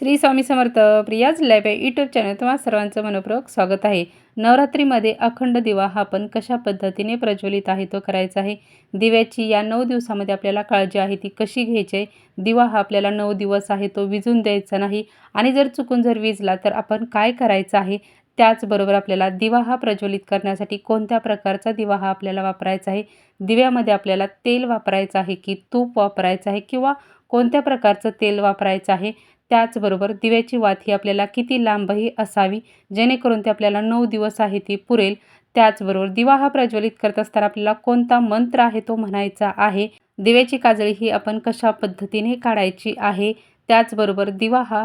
Shri Swami Samarth Priya's lab या YouTube channel तुम्हाला सर्वांचं मनपूर्वक स्वागत आहे. नवरात्रीमध्ये अखंड दिवा हा आपण कशा पद्धतीने प्रज्वलित आहे तो करायचा आहे. दिव्याची या नऊ दिवसामध्ये आपल्याला काळजी आहे ती कशी घ्यायची? आहे दिवा हा आपल्याला नऊ दिवस आहे तो विजून द्यायचा नाही. आणि जर चुकून जर विजला तर आपण काय करायचं आहे? त्याचबरोबर आपल्याला दिवा हा प्रज्वलित करण्यासाठी कोणत्या प्रकारचा दिवा हा आपल्याला वापरायचा आहे? दिव्यामध्ये आपल्याला तेल वापरायचं आहे की तूप वापरायचं आहे किंवा कोणत्या प्रकारचं तेल वापरायचं आहे? त्याचबरोबर दिव्याची वात ही आपल्याला किती लांबही असावी जेणेकरून ते आपल्याला नऊ दिवस आहे ती पुरेल. त्याचबरोबर दिवा हा प्रज्वलित करत असताना आपल्याला कोणता मंत्र आहे तो म्हणायचा आहे? दिव्याची काजळी ही आपण कशा पद्धतीने काढायची आहे? त्याचबरोबर दिवा हा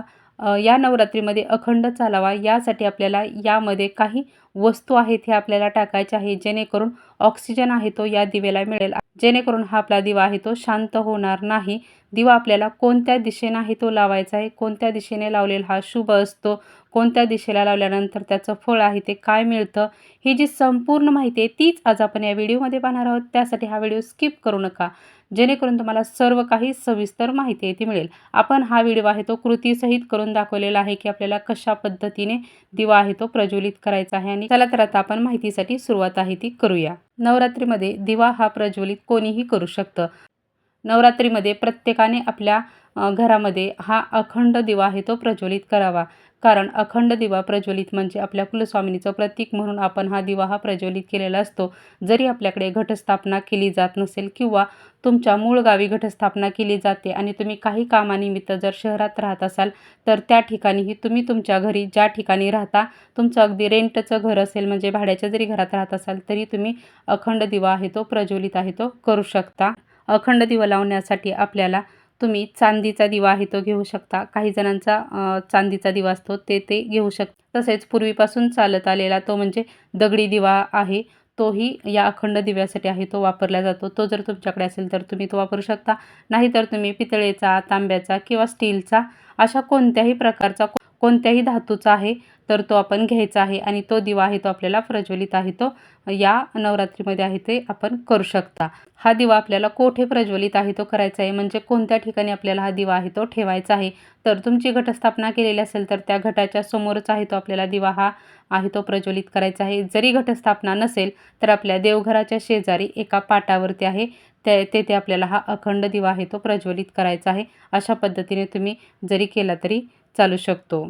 या नवरात्रीमध्ये अखंड चालावा यासाठी आपल्याला यामध्ये काही वस्तू आहेत हे आपल्याला टाकायच्या आहे जेणेकरून ऑक्सिजन आहे तो या दिव्याला मिळेल. जेणेकरून हा आपला दिवा आहे तो शांत होणार नाही. दिवा आपल्याला कोणत्या दिशेने आहे तो लावायचा आहे? कोणत्या दिशेने लावलेला हा शुभ असतो? कोणत्या दिशेला लावल्यानंतर त्याचं फळ आहे ते काय मिळतं? ही जी संपूर्ण माहिती आहे तीच आज आपण या व्हिडिओमध्ये पाहणार आहोत. त्यासाठी हा व्हिडिओ स्किप करू नका. जेणेकरून तुम्हाला सर्व काही सविस्तर माहिती आहे ती मिळेल. आपण हा व्हिडिओ आहे तो कृतीसहित करून दाखवलेला आहे की आपल्याला कशा पद्धतीने दिवा आहे तो प्रज्वलित करायचा आहे आणि चला तर आता आपण माहितीसाठी सुरुवात आहे ती करूया. नवरात्रीमध्ये दिवा हा प्रज्वलित कोणीही करू शकतं. नवरात्रीमध्ये प्रत्येकाने आपल्या घरामध्ये हा अखंड दिवा आहे तो प्रज्वलित करावा. कारण अखंड दिवा प्रज्वलित म्हणजे आपल्या कुलस्वामिनीचं प्रतीक म्हणून आपण हा दिवा हा प्रज्वलित केलेला असतो. जरी आपल्याकडे घटस्थापना केली जात नसेल किंवा तुमच्या मूळ गावी घटस्थापना केली जाते आणि तुम्ही काही कामानिमित्त जर शहरात राहत असाल तर त्या ठिकाणीही तुम्ही तुमच्या घरी ज्या ठिकाणी राहता तुमचं अगदी रेंटचं घर असेल म्हणजे भाड्याच्या जरी घरात राहत असाल तरी तुम्ही अखंड दिवा आहे तो प्रज्वलित आहे तो करू शकता. अखंड दिवा लावण्यासाठी आपल्याला तुम्ही चांदीचा दिवा आहे तो घेऊ शकता. काही जणांचा चांदीचा दिवा असतो ते ते घेऊ शकता तसेच पूर्वीपासून चालत आलेला तो म्हणजे दगडी दिवा आहे. तोही या अखंड दिव्यासाठी आहे तो वापरला जातो. तो जर तुमच्याकडे असेल तर तुम्ही तो वापरू शकता. नाहीतर तुम्ही पितळेचा तांब्याचा किंवा स्टीलचा अशा कोणत्याही प्रकारचा कोणत्याही धातूचा आहे. तर तो आपण घ्यायचा आहे आणि तो दिवा आहे तो आपल्याला प्रज्वलित आहे तो या नवरात्रीमध्ये आहे ते आपण करू शकता. हा दिवा आपल्याला कोठे प्रज्वलित आहे तो करायचा आहे म्हणजे कोणत्या ठिकाणी आपल्याला हा दिवा आहे तो ठेवायचा आहे. तर तुमची घटस्थापना केलेली असेल तर त्या घटाच्या समोरच आहे तो आपल्याला दिवा हा आहे तो प्रज्वलित करायचा आहे. जरी घटस्थापना नसेल तर आपल्या देवघराच्या शेजारी एका पाटावरती आहे त्या तेथे आपल्याला हा अखंड दिवा आहे तो प्रज्वलित करायचा आहे. अशा पद्धतीने तुम्ही जरी केला तरी चालू शकतो.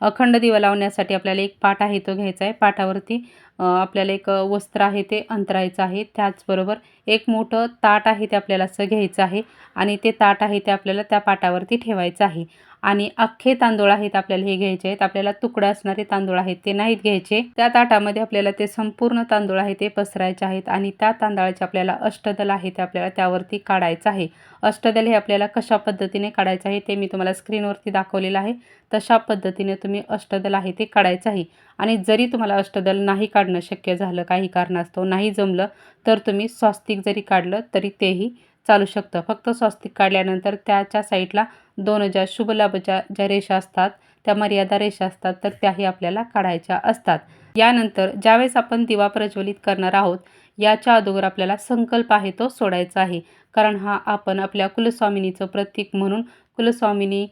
अखंड दिवा लावण्यासाठी आपल्याला एक पाट आहे तो घ्यायचा आहे. पाटावरती आपल्याला एक वस्त्र आहे ते अंतरायचं आहे. त्याचबरोबर एक मोठं ताट आहे ते आपल्याला असं घ्यायचं आहे आणि ते ताट आहे ते आपल्याला त्या पाटावरती ठेवायचं आहे. आणि अख्खे तांदूळ आहेत आपल्याला हे घ्यायचे आहेत. आपल्याला तुकडा असणारे तांदूळ आहेत ते नाहीत घ्यायचे. त्या ताटामध्ये आपल्याला ते संपूर्ण तांदूळ आहे ते पसरायचे आहेत आणि त्या तांदळाचे आपल्याला अष्टदल आहे ते आपल्याला त्यावरती काढायचं आहे. अष्टदल हे आपल्याला कशा पद्धतीने काढायचं आहे ते मी तुम्हाला स्क्रीनवरती दाखवलेलं आहे. तशा पद्धतीने तुम्ही अष्टदल आहे ते काढायचं आहे. आणि जरी तुम्हाला अष्टदल नाही काढणं शक्य झालं काही कारणास्तव नाही जमलं तर तुम्ही स्वास्तिक जरी काढलं तरी तेही चालू शकतं. फक्त स्वास्तिक काढल्यानंतर त्याच्या साईडला दोन ज्या शुभलाभच्या ज्या रेषा असतात त्या मर्यादा रेषा असतात तर त्याही आपल्याला काढायच्या असतात. यानंतर ज्यावेळेस आपण दिवा प्रज्वलित करणार आहोत याच्या अगोदर आपल्याला संकल्प आहे तो सोडायचा आहे. कारण हा आपण आपल्या कुलस्वामिनीचं प्रतीक म्हणून कुलस्वामिनी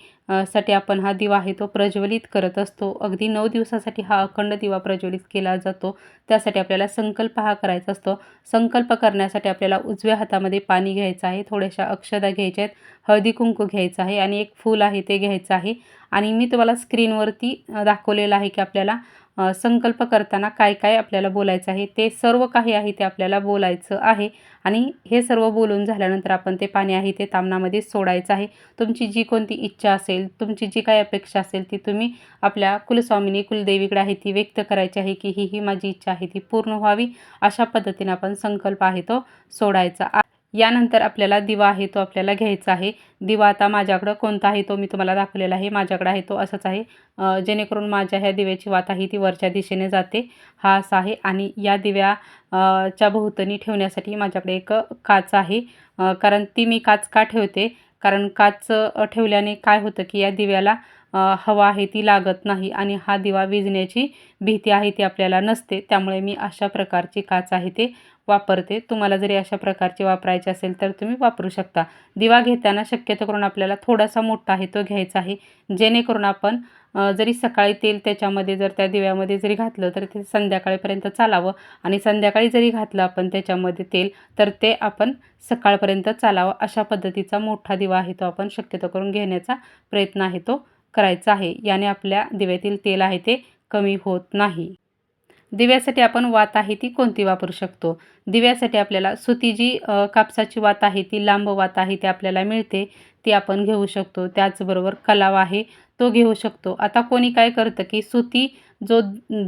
साठी आपण हा दिवा आहे तो प्रज्वलित करत असतो. अगदी नऊ दिवसासाठी हा अखंड दिवा प्रज्वलित केला जातो. त्यासाठी आपल्याला संकल्प हा करायचा असतो. संकल्प करण्यासाठी आपल्याला उजव्या हातामध्ये पाणी घ्यायचं आहे. थोड्याशा अक्षदा घ्यायच्या आहेत. हळदी कुंकू घ्यायचं आहे आणि एक फूल आहे ते घ्यायचं आहे. आणि मी तुम्हाला स्क्रीनवरती दाखवलेलं आहे की आपल्याला संकल्प करताना काय काय आपल्याला बोलायचं आहे ते सर्व काही आहे ते आपल्याला बोलायचं आहे. आणि हे सर्व बोलून झाल्यानंतर आपण ते पाणी आहे ते तामणामध्ये सोडायचं आहे. तुमची जी कोणती इच्छा असेल तुमची जी काही अपेक्षा असेल ती तुम्ही आपल्या कुलस्वामिनी कुलदेवीकडे आहे ती व्यक्त करायची आहे की ही ही माझी इच्छा आहे ती पूर्ण व्हावी. अशा पद्धतीने आपण संकल्प आहे तो सोडायचा आ- यानंतर आपल्याला दिवा आहे तो आपल्याला घ्यायचा आहे. दिवा आता माझ्याकडं कोणता आहे तो मी तुम्हाला दाखवलेला आहे. माझ्याकडं आहे तो असाच आहे. जेणेकरून माझ्या ह्या दिव्याची वात आहे ती वरच्या दिशेने जाते. हा असा आहे आणि या दिव्या च्या भोवतणी ठेवण्यासाठी माझ्याकडे एक काच आहे. कारण ती मी काच का ठेवते? कारण काच ठेवल्याने काय होतं की या दिव्याला हवा आहे ती लागत नाही आणि हा दिवा विजण्याची भीती आहे ती आपल्याला नसते. त्यामुळे मी अशा प्रकारची काच आहे ते. वापरते. तुम्हाला जरी अशा प्रकारचे वापरायचे असेल तर तुम्ही वापरू शकता. दिवा घेताना शक्यतो करून आपल्याला थोडासा मोठा आहे तो घ्यायचा आहे. जेणेकरून आपण जरी सकाळी तेल त्याच्यामध्ये जर त्या दिव्यामध्ये जरी घातलं तर ते संध्याकाळीपर्यंत चालावं आणि संध्याकाळी जरी घातलं आपण त्याच्यामध्ये तेल तर ते आपण सकाळपर्यंत चालावं अशा पद्धतीचा मोठा दिवा आहे तो आपण शक्यतो करून घेण्याचा प्रयत्न आहे तो करायचा आहे. याने आपल्या दिव्यातील तेल आहे ते कमी होत नाही. दिव्यासाठी आपण वात आहे ती कोणती वापरू शकतो? दिव्यासाठी आपल्याला सुती जी कापसाची वात आहे ती लांब वात आहे ती आपल्याला मिळते ती आपण घेऊ शकतो. त्याचबरोबर कलाव आहे तो घेऊ शकतो. आता कोणी काय करतं की सुती जो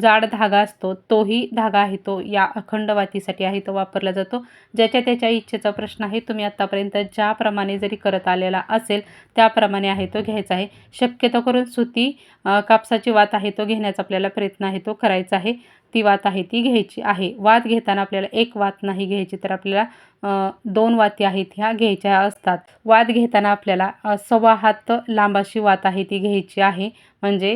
जाड धागा असतो तोही धागा आहे तो या अखंड वातीसाठी आहे तो वापरला जातो. ज्याच्या त्याच्या इच्छेचा प्रश्न आहे तुम्ही आत्तापर्यंत ज्याप्रमाणे जरी करत आलेला असेल त्याप्रमाणे आहे तो घ्यायचा आहे. शक्यतो करून सुती कापसाची वात आहे तो घेण्याचा आपल्याला प्रयत्न आहे तो करायचा आहे. ती वात आहे ती घ्यायची आहे. वात घेताना आपल्याला एक वात नाही घ्यायची तर आपल्याला दोन वाती आहेत ह्या घ्यायच्या असतात. वात घेताना आपल्याला अ, सव्वा हात लांब अशी वात आहे ती घ्यायची आहे. म्हणजे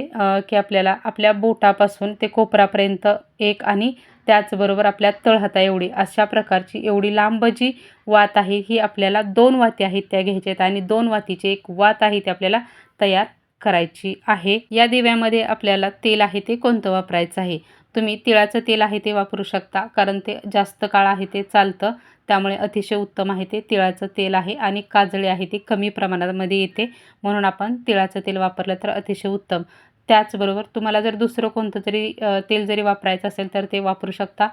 की आपल्याला आपल्या बोटापासून ते कोपरापर्यंत एक आणि त्याचबरोबर आपल्या तळहाता एवढी अशा प्रकारची एवढी लांब जी वात आहे ही आपल्याला दोन वाती आहेत त्या घ्यायच्या आहेत. आणि दोन वातीची एक वात आहे ती आपल्याला तयार करायची आहे. या दिव्यामध्ये आपल्याला तेल आहे ते कोणतं वापरायचं आहे? तुम्ही तिळाचं तेल आहे ते वापरू शकता कारण ते जास्त काळ आहे ते चालतं. त्यामुळे अतिशय उत्तम आहे ते तिळाचं तेल आहे आणि काजळी आहे ती कमी प्रमाणामध्ये येते. म्हणून आपण तिळाचं तेल वापरलं तर अतिशय उत्तम. त्याचबरोबर तुम्हाला जर दुसरं कोणतं तरी तेल जरी वापरायचं असेल तर ते वापरू शकता.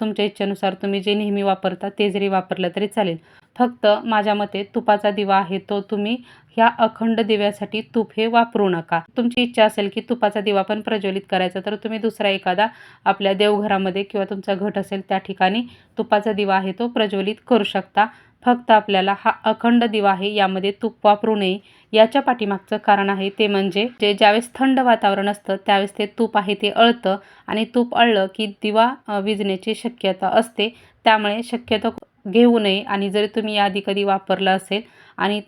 तुमच्या इच्छेनुसार तुम्ही जे नेहमी वापरता ते जरी वापरलं तरी चालेल. फक्त माझ्या मते तुपाचा दिवा आहे तो तुम्ही ह्या अखंड दिव्यासाठी तूप हे वापरू नका. तुमची इच्छा असेल की तुपाचा दिवा पण प्रज्वलित करायचा तर तुम्ही दुसरा एखादा आपल्या देवघरामध्ये किंवा तुमचा घट असेल त्या ठिकाणी तुपाचा दिवा आहे तो प्रज्वलित करू शकता. फक्त आपल्याला हा अखंड दिवा आहे यामध्ये तूप वापरू नये. याच्या पाठीमागचं कारण आहे ते म्हणजे जे ज्यावेळेस थंड वातावरण असतं त्यावेळेस ते तूप आहे ते अळतं आणि तूप अळलं की दिवा विजण्याची शक्यता असते. त्यामुळे शक्यतो घेऊ नये आणि जर तुम्ही याआधी कधी वापरलं असेल आणि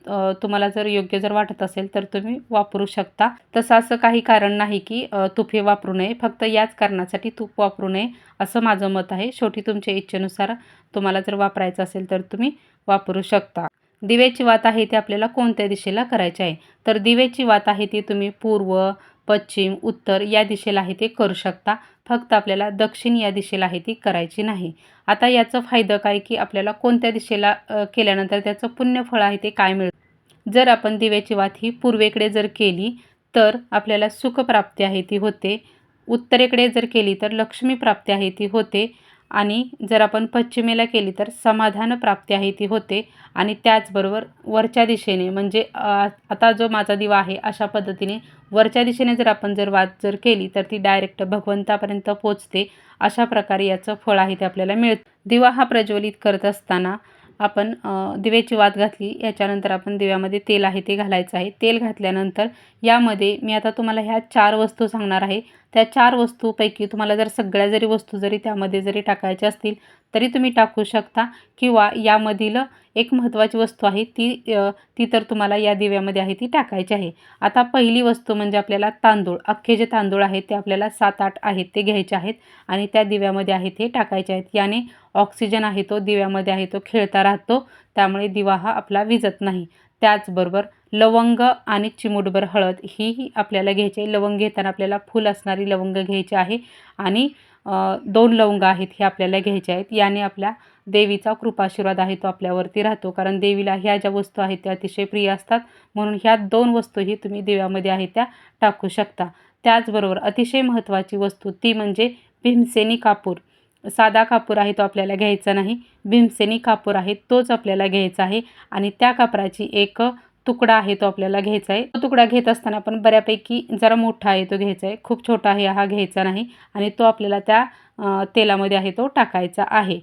तुम्हाला जर योग्य जर वाटत असेल तर तुम्ही वापरू शकता. तसं असं काही कारण नाही की तुफे वापरू नये. फक्त याच कारणासाठी तूप वापरू नये असं माझं मत आहे. शेवटी तुमच्या इच्छेनुसार तुम्हाला जर वापरायचं असेल तर तुम्ही वापरू शकता. दिव्याची वात आहे ती आपल्याला कोणत्या दिशेला करायची आहे? तर दिव्याची वात आहे ती तुम्ही पूर्व पश्चिम उत्तर या दिशेला आहे ते करू शकता. फक्त आपल्याला दक्षिण या दिशेला आहे ती करायची नाही. आता याचं फायदा काय की आपल्याला कोणत्या दिशेला केल्यानंतर त्याचं पुण्यफळ आहे ते काय मिळतं? जर आपण दिव्याची वात ही पूर्वेकडे जर केली तर आपल्याला सुखप्राप्ती आहे ती होते. उत्तरेकडे जर केली तर लक्ष्मी प्राप्ती आहे ती होते. आणि जर आपण पश्चिमेला केली तर समाधान प्राप्ती आहे ती होते. आणि त्याचबरोबर वरच्या दिशेने म्हणजे आता जो माझा दिवा आहे अशा पद्धतीने वरच्या दिशेने जर आपण जर वाद जर केली तर ती डायरेक्ट भगवंतापर्यंत पोचते. अशा प्रकारे याचं फळ आहे ते आपल्याला मिळतं. दिवा हा प्रज्वलित करत असताना आपण दिव्याची वात घातली याच्यानंतर आपण दिव्यामध्ये तेल आहे ते घालायचं आहे. तेल घातल्यानंतर यामध्ये मी आता तुम्हाला ह्या चार वस्तू सांगणार आहे. त्या चार वस्तूपैकी तुम्हाला जर सगळ्या जरी वस्तू जरी त्यामध्ये जरी टाकायच्या असतील तरी तुम्ही टाकू शकता किंवा यामधील एक महत्त्वाची वस्तू आहे ती ती तर तुम्हाला या दिव्यामध्ये आहे ती टाकायची आहे. आता पहिली वस्तू म्हणजे आपल्याला तांदूळ अख्खे जे तांदूळ आहेत ते आपल्याला सात आठ आहेत ते घ्यायचे आहेत आणि त्या दिव्यामध्ये आहे ते टाकायचे आहेत. याने ऑक्सिजन आहे तो दिव्यामध्ये आहे तो खेळता राहतो त्यामुळे दिवा हा आपला विजत नाही. त्याचबरोबर लवंग आणि चिमूटभर हळद ही आपल्याला घ्यायची आहे. लवंग घेताना आपल्याला फुल असणारी लवंग घ्यायची आहे आणि दोन लवंग आहेत हे आपल्याला घ्यायचे आहेत. याने आपल्या देवीचा कृपाशीर्वाद आहे तो आपल्यावरती राहतो. कारण देवीला ह्या ज्या वस्तू आहेत त्या अतिशय प्रिय असतात. म्हणून ह्या दोन वस्तूही तुम्ही देव्यामध्ये आहेत त्या टाकू शकता. त्याचबरोबर अतिशय महत्त्वाची वस्तू ती म्हणजे भीमसेनी कापूर. साधा कापूर आहे तो आपल्याला घ्यायचा नाही. भीमसेनी कापूर आहे तोच आपल्याला घ्यायचा आहे. आणि त्या कापराची एक तुकडा आहे तो आपल्याला घ्यायचा आहे. तो तुकडा घेत असताना आपण बऱ्यापैकी जरा मोठा आहे तो घ्यायचा आहे. खूप छोटा आहे हा घ्यायचा नाही आणि तो आपल्याला त्या तेलामध्ये आहे तो टाकायचा आहे.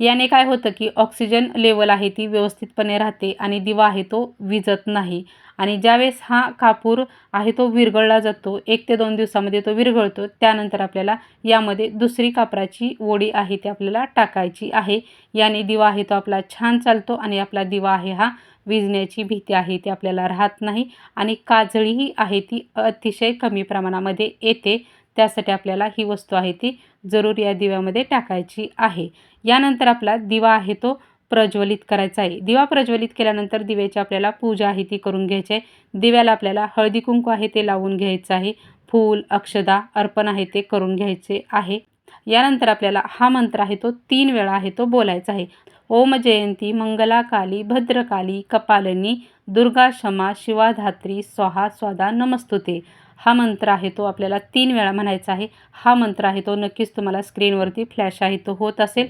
याने काय होतं की ऑक्सिजन लेवल आहे ती व्यवस्थितपणे राहते आणि दिवा आहे तो विजत नाही. आणि ज्यावेळेस हा कापूर आहे तो विरघळला जातो एक ते दोन दिवसामध्ये तो विरघळतो त्यानंतर आपल्याला यामध्ये दुसरी कापराची वडी आहे ती आपल्याला टाकायची आहे. याने दिवा आहे तो आपला छान चालतो आणि आपला दिवा आहे हा विजण्याची भीती आहे ती आपल्याला राहत नाही आणि काजळीही आहे ती अतिशय कमी प्रमाणामध्ये येते. त्यासाठी आपल्याला ही वस्तू आहे ती जरूर या दिव्यामध्ये टाकायची आहे. यानंतर आपला दिवा आहे तो प्रज्वलित करायचा आहे. दिवा प्रज्वलित केल्यानंतर दिव्याची आपल्याला पूजा आहे ती करून घ्यायची आहे. दिव्याला आपल्याला हळदी कुंकू आहे ते लावून घ्यायचं आहे. फूल अक्षदा अर्पण आहे ते करून घ्यायचे आहे. यानंतर आपल्याला हा मंत्र आहे तो तीन वेळा आहे तो बोलायचा आहे. ओम जयंती मंगला काली भद्रकाली कपालनी दुर्गा क्षमा शिवाधात्री स्वाहा स्वादा नमस्तुते. हा मंत्र आहे तो आपल्याला तीन वेळा म्हणायचा आहे. हा मंत्र आहे तो नक्कीच तुम्हाला स्क्रीनवरती फ्लॅश आहे तो होत असेल.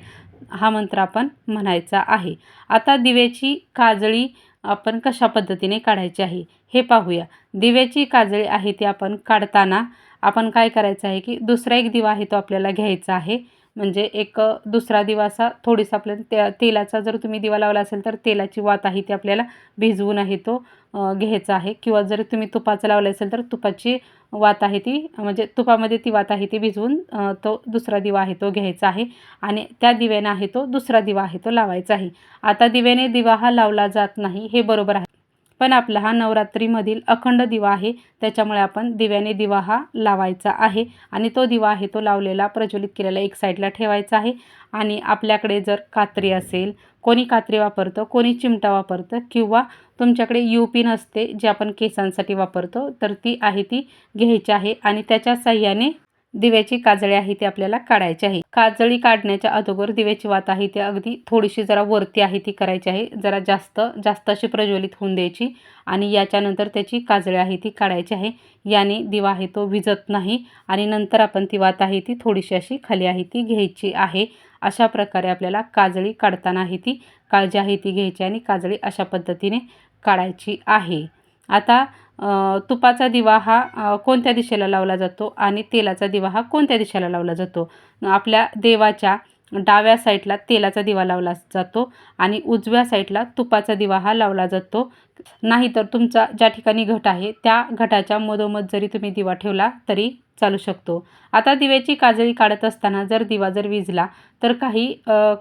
हा मंत्र आपण म्हणायचा आहे. आता दिव्याची काजळी आपण कशा पद्धतीने काढायची आहे हे पाहूया. दिव्याची काजळी आहे ती आपण काढताना आपण काय करायचं आहे की दुसरा एक दिवा आहे तो आपल्याला घ्यायचा आहे. म्हणजे एक दुसरा दिवा असा थोडीसा आपल्याला त्या तेलाचा जर तुम्ही दिवा लावला असेल तर तेलाची वात आहे ती आपल्याला भिजवून आहे तो घ्यायचा आहे. किंवा जर तुम्ही तुपाचं लावलं असेल तर तुपाची वात आहे ती म्हणजे तुपामध्ये ती वात आहे ती भिजवून तो दुसरा दिवा आहे तो घ्यायचा आहे. आणि त्या दिव्याने आहे तो दुसरा दिवा आहे तो लावायचा आहे. आता दिव्याने दिवा हा लावला जात नाही हे बरोबर आहे. पण आपला हा नवरात्रीमधील अखंड दिवा आहे. त्याच्यामुळे आपण दिव्याने दिवा हा लावायचा आहे. आणि तो दिवा आहे तो लावलेला प्रज्वलित केलेला एक साईडला ठेवायचा आहे. आणि आपल्याकडे जर कात्री असेल कोणी कात्री वापरतं कोणी चिमटा वापरतं किंवा तुमच्याकडे यू पिन असते जे आपण केसांसाठी वापरतो तर ती आहे ती घ्यायची आहे. आणि त्याच्या साह्याने दिव्याची काजळी आहे ती आपल्याला काढायची आहे. काजळी काढण्याच्या अगोदर दिव्याची वात आहे ती अगदी थोडीशी जरा वरती आहे ती करायची आहे. जरा जास्त जास्त अशी प्रज्वलित होऊन द्यायची आणि याच्यानंतर त्याची काजळी आहे ती काढायची आहे. याने दिवा आहे तो विजत नाही आणि नंतर आपण ती वात आहे ती थोडीशी अशी खाली आहे ती घ्यायची आहे. अशा प्रकारे आपल्याला काजळी काढताना आहे ती काळजी आहे ती घ्यायची आणि काजळी अशा पद्धतीने काढायची आहे. आता तुपाचा दिवा हा कोणत्या दिशेला लावला जातो आणि तेलाचा दिवा हा कोणत्या दिशेला लावला जातो? आपल्या देवाच्या डाव्या साईडला तेलाचा दिवा लावला जातो आणि उजव्या साईडला तुपाचा दिवा हा लावला जातो. नाहीतर तुमचा ज्या ठिकाणी घट आहे त्या घटाच्या मधोमध जरी तुम्ही दिवा ठेवला तरी चालू शकतो. आता दिव्याची काजळी काढत असताना जर दिवा जर विजला तर काही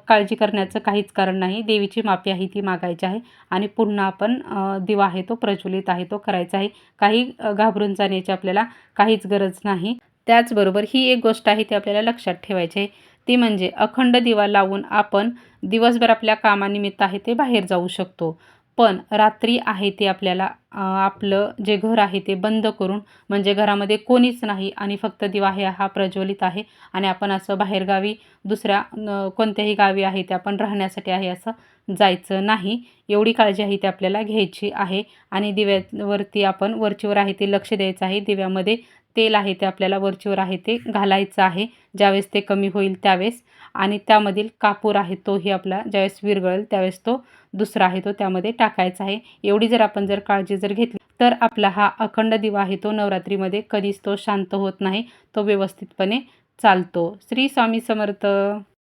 काळजी करण्याचं काहीच कारण नाही. देवीची माफी आहे ती मागायची आहे आणि पुन्हा आपण दिवा आहे तो प्रज्वलित आहे तो करायचा आहे. काही घाबरून जाण्याची आपल्याला काहीच गरज नाही. त्याचबरोबर ही एक गोष्ट आहे ती आपल्याला लक्षात ठेवायची आहे. ती म्हणजे अखंड दिवा लावून आपण दिवसभर आपल्या कामानिमित्त आहे ते बाहेर जाऊ शकतो. पण रात्री आहे ते आपल्याला आपलं जे घर आहे ते बंद करून म्हणजे घरामध्ये कोणीच नाही आणि फक्त दिवा आहे हा प्रज्वलित आहे आणि आपण असं बाहेरगावी दुसऱ्या कोणत्याही गावी आहे ते आपण राहण्यासाठी आहे असं जायचं नाही. एवढी काळजी आहे ती आपल्याला घ्यायची आहे आणि दिव्यावरती आपण वरचीवर आहे ते लक्ष द्यायचं आहे. दिव्यामध्ये तेल आहे ते आपल्याला वरचीवर आहे ते घालायचं आहे. ज्यावेळेस ते कमी होईल त्यावेळेस. आणि त्यामधील कापूर आहे तोही आपला ज्यावेळेस विरघळेल त्यावेळेस तो दुसरा आहे तो त्यामध्ये टाकायचा आहे. एवढी जर आपण जर काळजी जर घेतली तर आपला हा अखंड दिवा आहे तो नवरात्रीमध्ये कधीच तो शांत होत नाही. तो व्यवस्थितपणे चालतो. श्री स्वामी समर्थ.